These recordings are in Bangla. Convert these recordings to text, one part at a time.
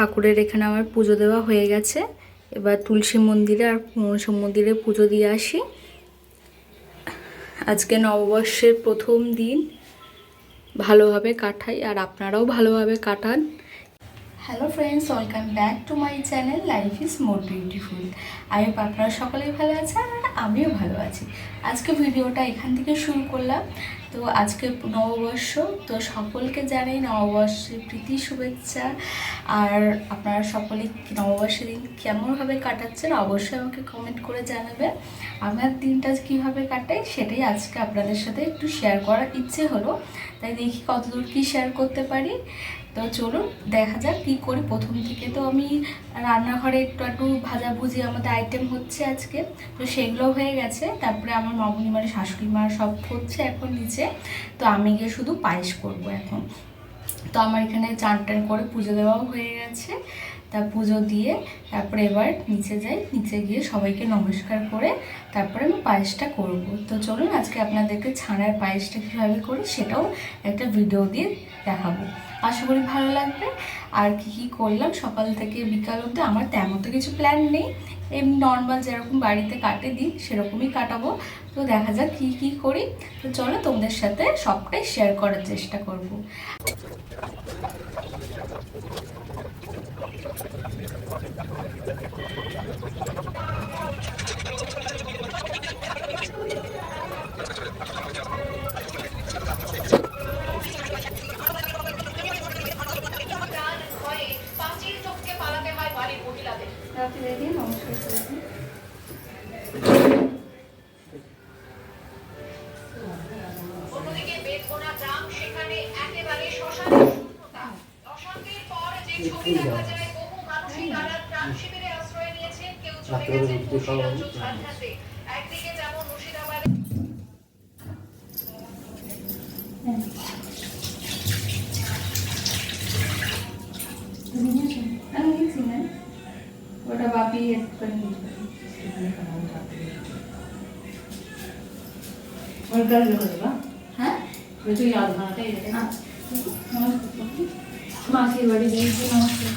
ঠাকুরের এখানে আমার পুজো দেওয়া হয়ে গেছে। এবার তুলসী মন্দিরে আর মনসা মন্দিরে পুজো দিয়ে আসি। আজকে নববর্ষের প্রথম দিন। ভালোভাবে কাটাই আর আপনারাও ভালোভাবে কাটান। Hello friends welcome back to my channel life is more beautiful hope আপনারা সকলেই ভালো আছেন আর আমিও ভালো আছি। আজকে ভিডিওটা এখান থেকে শুরু করলাম। তো আজকে নববর্ষ, তো সকলকে জানাই নববর্ষের প্রীতি, শুভেচ্ছা। আর আপনারা সকলে নববর্ষের দিন কেমনভাবে কাটাচ্ছেন, অবশ্যই আমাকে কমেন্ট করে জানাবে আমার দিনটা কীভাবে কাটাই, সেটাই আজকে আপনাদের সাথে একটু শেয়ার করার ইচ্ছে হলো। তাই দেখি কতদূর কী শেয়ার করতে পারি। তো চলুন, দেখা যাক কী করি। প্রথম থেকে তো আমি রান্নাঘরে একটু একটু ভাজাভুজি আমাদের আইটেম হচ্ছে আজকে। তো সেগুলো হয়ে গেছে। তারপরে আমার মামুনি মানে শাশুড়ি মা সব হচ্ছে এখন নিচে তো আমি গিয়ে শুধু পায়েস করব এখন। তো আমার এখানে চান টান করে পুজো দেওয়াও হয়ে গেছে। তা পুজো দিয়ে তারপরে এবার নিচে যাই। নিচে গিয়ে সবাইকে নমস্কার করে তারপরে আমি পায়েসটা করব। তো চলুন আজকে আপনাদেরকে ছানার পায়েসটা কীভাবে করি সেটাও একটা ভিডিও দিয়ে দেখাবো। আশা করি ভালো লাগবে। আর কি কি করলাম, সকাল থেকে বিকাল অবধি আমার তেমন তো কিছু প্ল্যান নেই। এমনি নর্মাল যেরকম বাড়িতে কাটে দিই, সেরকমই কাটাবো। তো দেখা যাক কি কি করি। তো চলো তোমাদের সাথে সবটাই শেয়ার করার চেষ্টা করব। মহিলাদের নমস্কার করে দিই। অন্যদিকে বেদগোনা গ্রাম ওটা বাপি এড করে নিয়েছে হ্যাঁ আচ্ছা। নমস্কার। মাসির বাড়ি গিয়েছি নমস্কার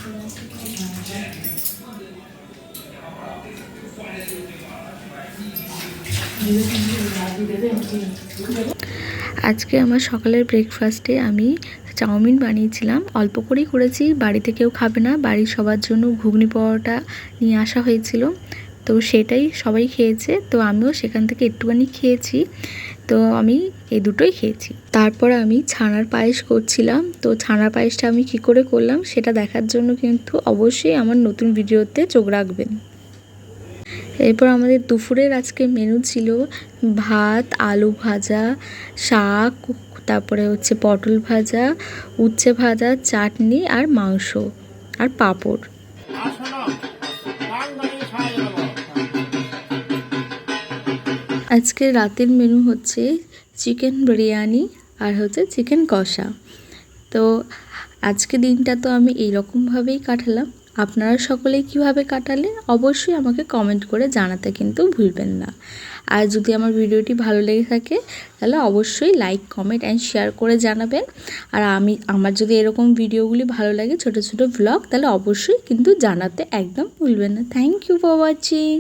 আজকে আমার সকালের ব্রেকফাস্টে আমি চাউমিন বানিয়েছিলাম। অল্প করেই করেছি, বাড়িতে কেউ খাবে না, বাড়ির সবার জন্য ঘুগনি পরোটা নিয়ে আসা হয়েছিল। তো সেটাই সবাই খেয়েছে, তো আমিও সেখান থেকে একটুখানি খেয়েছি। তো আমি এই দুটোই খেয়েছি। তারপর আমি ছানার পায়েস করছিলাম। তো ছানার পায়েসটা আমি কি করে করলাম, সেটা দেখার জন্য কিন্তু অবশ্যই আমার নতুন ভিডিওতে চোখ রাখবেন। এরপর আমাদের দুপুরের আজকে মেনু ছিল ভাত, আলু ভাজা, শাক, তারপরে হচ্ছে পটল ভাজা, উচ্ছে ভাজা, চাটনি আর মাংস আর পাঁপড়। আজকে রাতের মেনু হচ্ছে চিকেন বিরিয়ানি আর হচ্ছে চিকেন কষা। তো আজকে দিনটা তো আমি এইরকমভাবেই কাটালাম। আপনারা সকলে কীভাবে কাটালে অবশ্যই আমাকে কমেন্ট করে জানাতে কিন্তু ভুলবেন না। আর যদি আমার ভিডিওটি ভালো লেগে থাকে, তাহলে অবশ্যই লাইক কমেন্ট অ্যান্ড শেয়ার করে জানাবেন। আর আমি, আমার যদি এরকম ভিডিওগুলি ভালো লাগে, ছোট ছোট ব্লগ তাহলে অবশ্যই কিন্তু জানাতে একদম ভুলবেন না। Thank you for watching